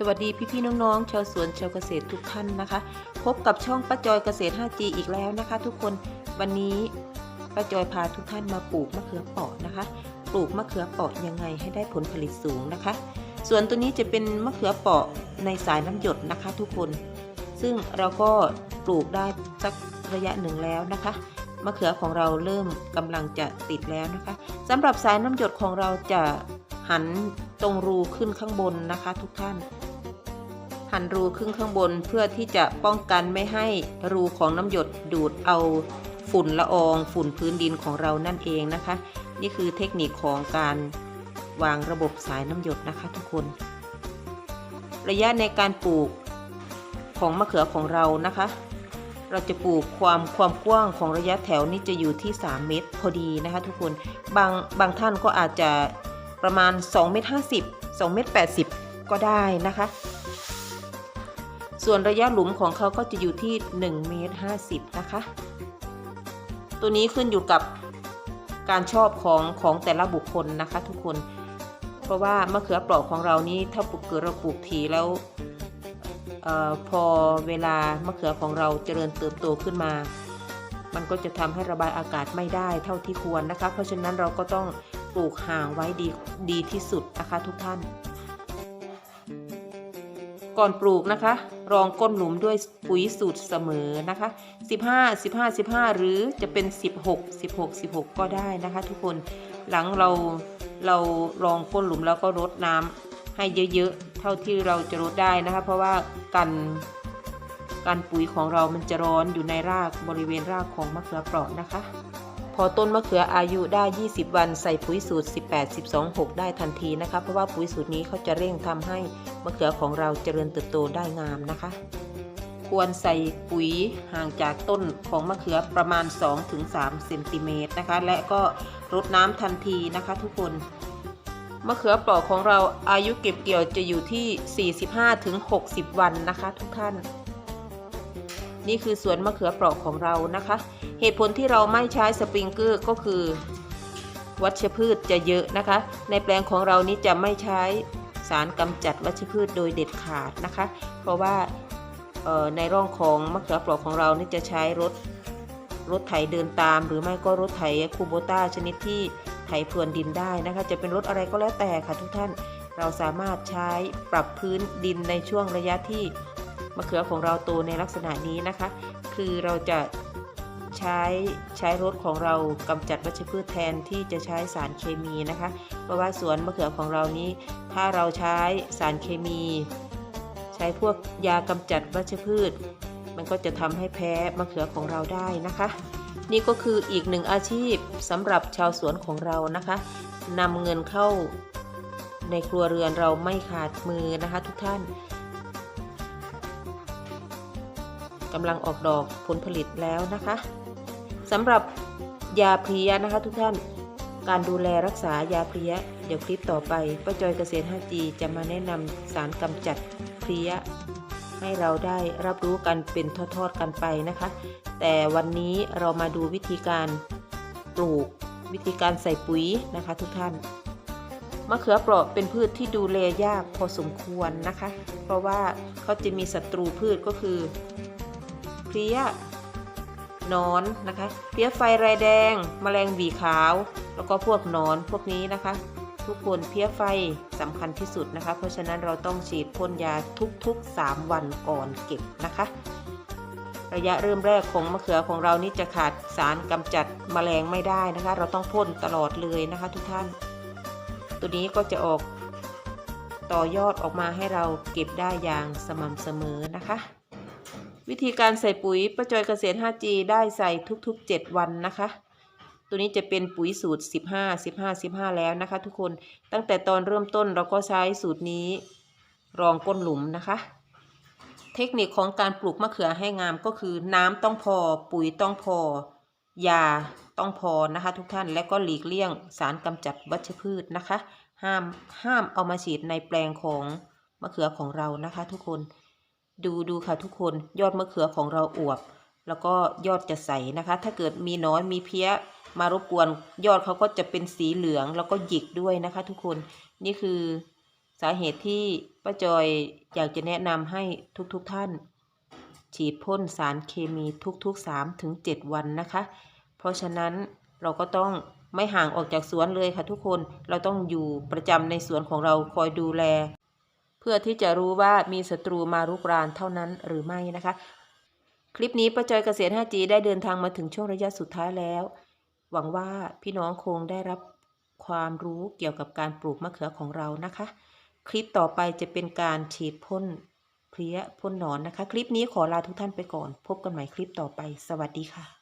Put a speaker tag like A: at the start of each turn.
A: สวัสดีพี่ๆน้องๆชาวสวนชาวเกษตรทุกท่านนะคะ พบกับช่องป้าจอยเกษตร 5G อีกแล้วนะคะ ทุกคนวันนี้ป้าจอยพาทุกท่านมาปลูกมะเขือเปราะนะคะ ปลูกมะเขือเปราะยังไงให้ได้ผลผลิตสูงนะคะ ส่วนตัวนี้จะเป็นมะเขือเปราะในสายน้ำหยดนะคะ ทุกคน ซึ่งเราก็ปลูกได้สักระยะหนึ่งแล้วนะคะมะเขือของเราเริ่มกำลังจะติดแล้วนะคะสำหรับสายน้ำหยดของเราจะหันตรงรูขึ้นข้างบนนะคะ ทุกท่าน หันรูขึ้นข้างบนเพื่อที่จะป้องกันไม่ให้รูของน้ำหยดดูดเอาฝุ่นละอองฝุ่นพื้นดินของเรานั่นเองนะคะ นี่คือเทคนิคของการวางระบบสายน้ำหยดนะคะทุกคน ระยะในการปลูกของมะเขือของเรานะคะ เราจะปลูกความความกว้างของระยะแถวนี้จะอยู่ที่ 3 เมตรพอดีนะคะทุกคนบางบางท่านก็อาจจะประมาณ2เมตร50 2เมตร80 ก็ได้นะคะ ส่วนระยะหลุมของเขาก็จะอยู่ที่1เมตร50 นะคะ ตัวนี้ขึ้นอยู่กับการชอบของของแต่ละบุคคลนะคะทุกคน เพราะว่ามะเขือเปราะของเรานี้ถ้าปลูกเกิดเราปลูกทีแล้วออพอเวลามะเขือของเราเจริญเติบโตขึ้นมา มันก็จะทำให้ระบายอากาศไม่ได้เท่าที่ควรนะคะ เพราะฉะนั้นเราก็ต้องปลูกห่างไว้ดีดีที่สุดนะคะทุกท่าน ก่อนปลูกนะคะ รองก้นหลุมด้วยปุ๋ยสูตรเสมอนะคะ 15 15 15 หรือจะเป็น 16 16 16 ก็ได้นะคะ ทุกคนหลังเราเรารองก้นหลุมแล้วก็รดน้ำให้เยอะๆ เท่าที่เราจะรดได้นะคะ เพราะว่ากันการปุ๋ยของเรามันจะร้อนอยู่ในรากบริเวณรากของมะเขือเปราะนะคะ พอต้นมะเขืออายุได้ 20 วันใส่ปุ๋ยสูตร 18 12 6 ได้ทันทีนะคะ เพราะว่าปุ๋ยสูตรนี้เขาจะเร่งทำให้ มะเขือของเราเจริญเติบโตได้งามนะคะ ควรใส่ปุ๋ยห่างจากต้นของมะเขือประมาณ 2-3เซนติเมตรนะคะ และก็รดน้ำทันทีนะคะทุกคนมะเขือเปราะของเราอายุเก็บเกี่ยวจะอยู่ที่ 45-60 วันนะคะทุกท่าน นี่คือสวนมะเขือเปราะของเรานะคะ เหตุผลที่เราไม่ใช้สปริงเกอร์ก็คือ วัชพืชจะเยอะนะคะ ในแปลงของเรานี้จะไม่ใช้ สารกำจัดวัชพืชโดยเด็ดขาดนะคะ เพราะว่าในร่องของมะเขือเปราะของเรานี่จะใช้รถรถไถเดินตาม หรือไม่ก็รถไถคูโบต้าชนิดที่ไถพรวนดินได้นะคะ จะเป็นรถอะไรก็แล้วแต่ค่ะทุกท่านเราสามารถใช้ปรับพื้นดินในช่วงระยะที่มะเขือของเราโตในลักษณะนี้นะคะ คือเราจะ ใช้ใช้รถของเรากำจัดวัชพืชแทนที่จะใช้สารเคมีนะคะ เพราะว่าสวนมะเขือของเรานี้ ถ้าเราใช้สารเคมี ใช้พวกยากำจัดวัชพืช มันก็จะทำให้แพ้มะเขือของเราได้นะคะ นี่ก็คืออีกหนึ่งอาชีพสำหรับชาวสวนของเรานะคะนำเงินเข้าในครัวเรือนเราไม่ขาดมือนะคะทุกท่านกำลังออกดอกผลผลิตแล้วนะคะ สำหรับยาเพลียนะคะทุกท่าน การดูแลรักษายาเพลีย เดี๋ยวคลิปต่อไปป้าจอยเกษตร 5G จะมาแนะนำสารกำจัดเพลีย ให้เราได้รับรู้กันเป็นทอดๆกันไปนะคะ แต่วันนี้เรามาดูวิธีการปลูกวิธีการใส่ปุ๋ยนะคะทุกท่านมะเขือเปราะเป็นพืชที่ดูแลยากพอสมควรนะคะ เพราะว่าเขาจะมีศัตรูพืชก็คือเพลี้ย นอนนะคะ เพี้ยไฟรายแดงแมลงหวีขาว แล้วก็พวกนอนพวกนี้นะคะ ทุกคนเพี้ยไฟสำคัญที่สุดนะคะ เพราะฉะนั้นเราต้องฉีดพ่นยาทุกๆ 3 วันก่อนเก็บนะคะ ระยะเริ่มแรกของมะเขือของเรานี่จะขาดสารกำจัดแมลงไม่ได้นะคะ เราต้องพ่นตลอดเลยนะคะ ทุกท่าน ตัวนี้ก็จะออกต่อยอดออกมาให้เราเก็บได้อย่างสม่ำเสมอนะคะ วิธีการใส่ปุ๋ยประจอยเกษตร 5G ได้ใส่ทุกๆ 7 วันนะคะ ตัวนี้จะเป็นปุ๋ยสูตร 15 15 15 แล้วนะคะ ทุกคนตั้งแต่ตอนเริ่มต้นเราก็ใช้สูตรนี้รองก้นหลุมนะคะ เทคนิคของการปลูกมะเขือให้งามก็คือน้ำต้องพอ ปุ๋ยต้องพอยาต้องพอนะคะ ทุกท่านและก็หลีกเลี่ยงสารกำจัดวัชพืชนะคะ ห้ามห้ามเอามาฉีดในแปลงของมะเขือของเรานะคะ ทุกคน ดูดูค่ะทุกคนยอดมะเขือของเราอวบ แล้วก็ยอดจะใสนะคะ ถ้าเกิดมีหนอนมีเพี้ยมารบกวนยอดเขาก็จะเป็นสีเหลืองแล้วก็หยิกด้วยนะคะ ทุกคนนี่คือสาเหตุที่ป้าจอยอยากจะแนะนำให้ทุกๆทท่าน ฉีดพ่นสารเคมีทุกๆ3ถึง7วันนะคะ เพราะฉะนั้นเราก็ต้องไม่ห่างออกจากสวนเลยค่ะทุกคนเราต้องอยู่ประจำในสวนของเราคอยดูแล พื่อที่จะรู้ว่ามีศัตรูมารุกรานเท่านั้นหรือไม่นะคะ คลิปนี้ป้าจอยเกษตร 5G ได้เดินทางมาถึงช่วงระยะสุดท้ายแล้ว หวังว่าพี่น้องคงได้รับความรู้เกี่ยวกับการปลูกมะเขือของเรานะคะ คลิปต่อไปจะเป็นการฉีดพ่นเพลี้ยพ่นหนอนนะคะ คลิปนี้ขอลาทุกท่านไปก่อน พบกันใหม่คลิปต่อไป สวัสดีค่ะ